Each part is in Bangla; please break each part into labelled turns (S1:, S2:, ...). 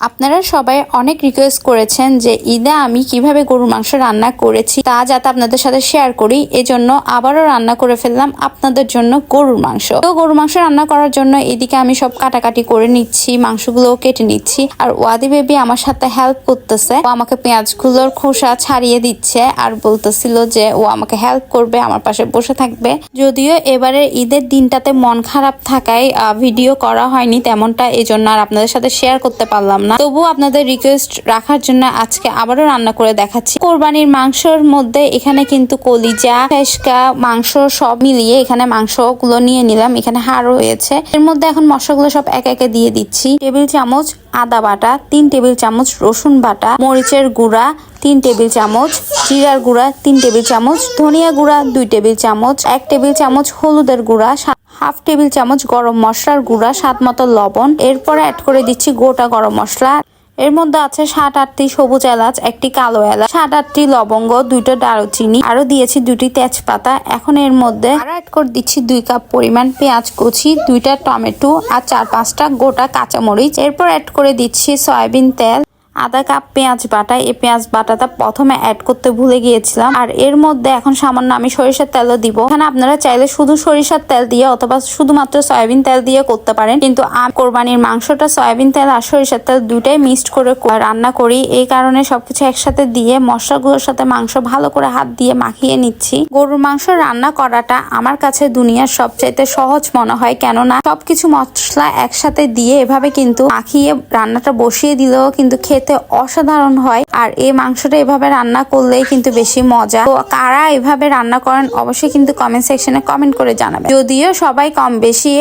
S1: আপনারা সবাই অনেক রিকোয়েস্ট করেছেন যে ঈদে আমি কীভাবে গরুর মাংস রান্না করেছি তা যাতে আপনাদের সাথে শেয়ার করি। এজন্য আবারও রান্না করে ফেললাম আপনাদের জন্য গরুর মাংস। তো গরুর মাংস রান্না করার জন্য এদিকে আমি সব কাটাকাটি করে নিচ্ছি মাংসগুলো কেটে নিচ্ছি। আর ওয়াদি বেবি আমার সাথে হেল্প করতেছে। ও আমাকে পেঁয়াজগুলোর খোসা ছাড়িয়ে দিচ্ছে আর বলতেছিল যে, ও আমাকে হেল্প করবে, আমার পাশে বসে থাকবে। যদিও এবারে ঈদের দিনটাতে মন খারাপ থাকায় ভিডিও করা হয়নি তেমনটা এই জন্য আর আপনাদের সাথে শেয়ার করতে পারলাম না। তবু আপনাদের রিকোয়েস্ট রাখার জন্য আজকে আবারও রান্না করে দেখাচ্ছি। কোরবানির মাংসর মধ্যে এখানে কিন্তু কলিজা, ফেসকা, মাংস সব মিলিয়ে এখানে মাংসগুলো নিয়ে নিলাম। এখানে হাড় হয়েছে এর মধ্যে এখন মশলাগুলো সব একে একে দিয়ে দিচ্ছি। টেবিল চামচ আদা বাটা, তিন টেবিল চামচ রসুন বাটা, মরিচের গুঁড়া তিন টেবিল চামচ, জিরার গুঁড়া তিন টেবিল চামচ, ধনিয়া গুঁড়া দুই টেবিল চামচ, এক টেবিল চামচ হলুদের গুঁড়া হাফ টেবিল চামচ গরম মশলার গুঁড়া, স্বাদ মতো লবণ। এরপরে অ্যাড করে দিচ্ছি গোটা গরম মশলা। এর মধ্যে আছে সাত আটটি সবুজ এলাচ, একটি কালো এলাচ, সাত আটটি লবঙ্গ, দুইটা দারুচিনি আরও দিয়েছি দুটি তেজপাতা। এখন এর মধ্যে আরও অ্যাড করে দিচ্ছি দুই কাপ পরিমাণ পেঁয়াজ কুচি, দুইটা টমেটো আর চার পাঁচটা গোটা কাঁচামরিচ। এরপর অ্যাড করে দিচ্ছি সয়াবিন তেল। আধা কাপ পেঁয়াজ বাটা। এই পেঁয়াজ বাটাটা প্রথমে অ্যাড করতে ভুলে গিয়েছিলাম। আর এর মধ্যে এখন সামান্য আমি সরিষার তেলও দিব। এখানে আপনারা চাইলে শুধু সরিষার তেল দিয়ে অথবা শুধুমাত্র সয়াবিন তেল দিয়ে করতে পারেন। কিন্তু আমি কোরবানির মাংসটা সয়াবিন তেল আর সরিষার তেল দুটাই মিক্সড করে রান্না করি। এই কারণে সবকিছু একসাথে দিয়ে মশলাগুলোর সাথে মাংস ভালো করে হাত দিয়ে মাখিয়ে নিচ্ছি। গরুর মাংস রান্না করাটা আমার কাছে দুনিয়ার সবচাইতে সহজ মনে হয়। কেননা সবকিছু মশলা একসাথে দিয়ে এভাবে কিন্তু মাখিয়ে রান্নাটা বসিয়ে দিলেও কিন্তু খেতে অসাধারণ হয়। আর এই মাংসটা এভাবে রান্না করলেই কিন্তু বেশি মজা। তো কারা এভাবে রান্না করেন অবশ্যই কিন্তু কমেন্ট সেকশনে কমেন্ট করে জানাবেন। যদিও সবাই কম বেশি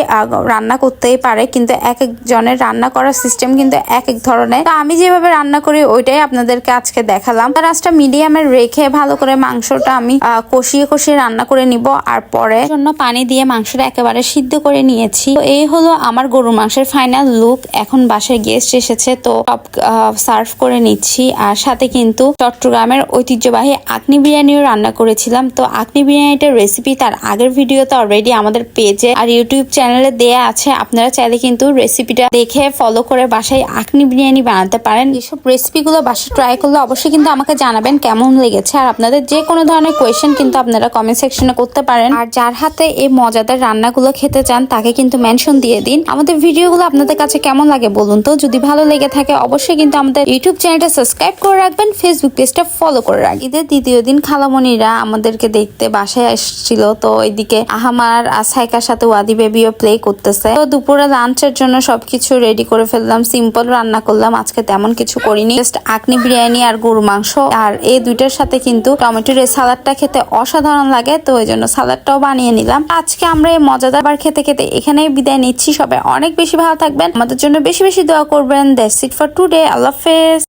S1: রান্না করতেই পারে, কিন্তু এক একজনের রান্না করার সিস্টেম কিন্তু এক এক ধরনের। তো আমি যেভাবে রান্না করি ওইটাই আপনাদেরকে আজকে দেখালাম। রাসটা মিডিয়ামে রেখে ভালো করে মাংসটা আমি কষিয়ে কষিয়ে রান্না করে নিব। আর পরে জন্য পানি দিয়ে মাংসটা একেবারে সিদ্ধ করে নিয়েছি। তো এই হলো আমার গরুর মাংসের ফাইনাল লুক এখন বাসায় গেস্ট এসেছে, তো সব সার্ভ করে নিচ্ছি। আর সাথে কিন্তু চট্টগ্রামের ঐতিহ্যবাহী আকনি বিরিয়ানিও রান্না করেছিলাম। তো আকনি বিরিয়ানিটার রেসিপি তার আগের ভিডিওতে অলরেডি আমাদের পেজে আর ইউটিউব চ্যানেলে দেয়া আছে। আপনারা চাইলে কিন্তু রেসিপিটা দেখে ফলো করে বাসায় আকনি বিরিয়ানি বানাতে পারেন। এসব রেসিপিগুলো বাসায় ট্রাই করলে অবশ্যই কিন্তু আমাকে জানাবেন কেমন লেগেছে। আর আপনাদের যে কোনো ধরনের কোয়েশ্চেন কিন্তু আপনারা কমেন্ট সেকশনে করতে পারেন। আর যার হাতে এই মজাদার রান্নাগুলো খেতে চান, তাকে কিন্তু মেনশন দিয়ে দিন। আমাদের ভিডিওগুলো আপনাদের কাছে কেমন লাগে বলুন তো? যদি ভালো লেগে থাকে, অবশ্যই কিন্তু আমাদের ইউটিউব চ্যানেলটা সাবস্ক্রাইব করে রাখবেন ফেসবুক পেজটা ফলো করে রাখবেন। ঈদের দ্বিতীয় দিন খালামণিরা আমাদেরকে দেখতে বাসায় এসেছিল তো এদিকে আহামার আর সাইকার সাথে ওয়াদি বেবিও প্লে করতেছে। তো দুপুরে লাঞ্চের জন্য সবকিছু রেডি করে ফেললাম সিম্পল রান্না করলাম, আজকে তেমন কিছু করিনি। জাস্ট আকনি বিরিয়ানি আর গরু মাংস। আর এই দুইটার সাথে কিন্তু টমেটোর এই সালাডটা খেতে অসাধারণ লাগে, তো ওই জন্য সালাডটাও বানিয়ে নিলাম। আজকে আমরা এই মজাদার বার খেতে খেতে এখানেই বিদায় নিচ্ছি। সবাই অনেক বেশি ভালো থাকবেন। আমাদের জন্য বেশি বেশি দোয়া করবেন। দ্যাটস ইট ফর টুডে আল্লাহ হাফেজ